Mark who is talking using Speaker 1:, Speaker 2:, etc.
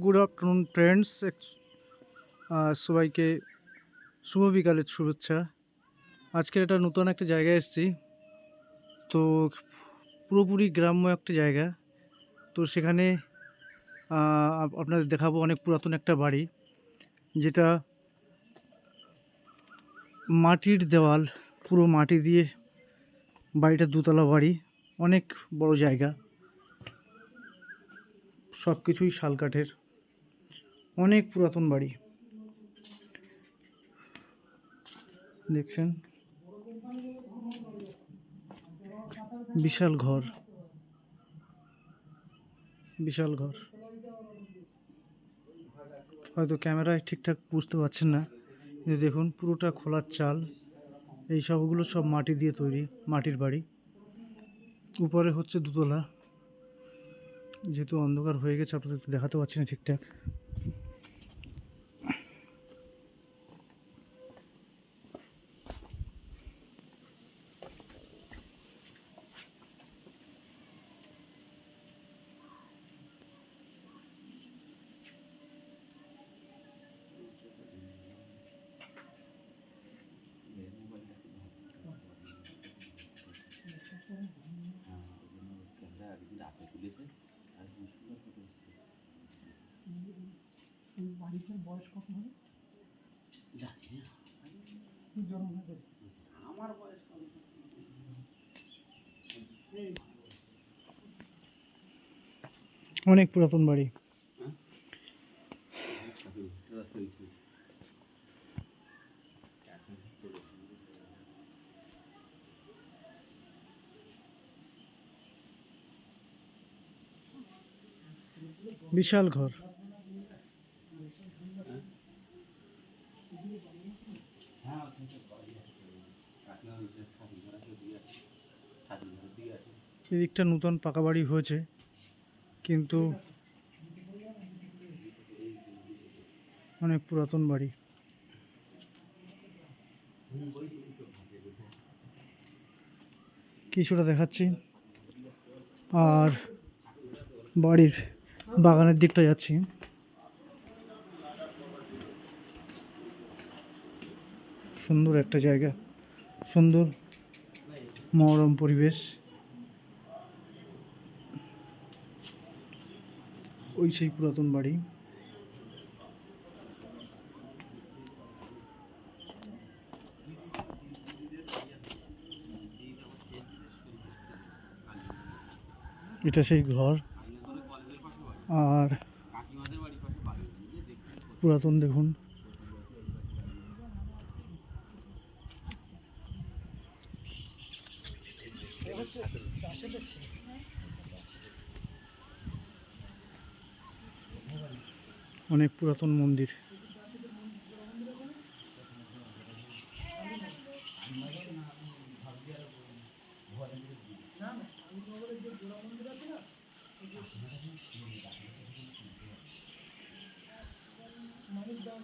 Speaker 1: Good afternoon friends সবাইকে শুভ বিকালের শুভেচ্ছা। আজকে একটা নতুন একটা জায়গায় এসেছি। তো পুরোপুরি গ্রাম্য একটা জায়গা। তো সেখানে আপনাদের দেখাবো অনেক পুরাতন একটা বাড়ি, যেটা মাটির দেওয়াল, পুরো মাটি দিয়ে বাড়িটা দুতলা বাড়ি। অনেক বড় জায়গা। সব কিছুই শাল কাঠের। অনেক পুরাতন বাড়ি। দেখছেন? বিশাল ঘর। বিশাল ঘর। হয়তো ক্যামেরায় ঠিকঠাক বুঝতে পারছেন না। কিন্তু দেখুন, পুরোটা খোলার চাল। এই সবগুলো সব মাটি দিয়ে তৈরি, মাটির বাড়ি। উপরে হচ্ছে দুতলা। যেহেতু অন্ধকার হয়ে গেছে, আপনাদের দেখাতে পারছি না ঠিকঠাক। বাড়িটার বয়স কত হবে? জন্ম হবে? অনেক পুরাতন বাড়ি। বিশাল ঘর। এদিকটা নতুন পাকা বাড়ি হয়েছে, কিন্তু অনেক পুরাতন বাড়ি। কিছুটা দেখাচ্ছি। আর বাড়ির বাগানের দিকটা যাচ্ছি। সুন্দর একটা জায়গা। সুন্দর মনোরম পরিবেশ। ওই সেই পুরাতন বাড়ি। এটা সেই ঘর। আর পুরাতন দেখুন। অনেক পুরাতন মন্দির। મનીષભાઈ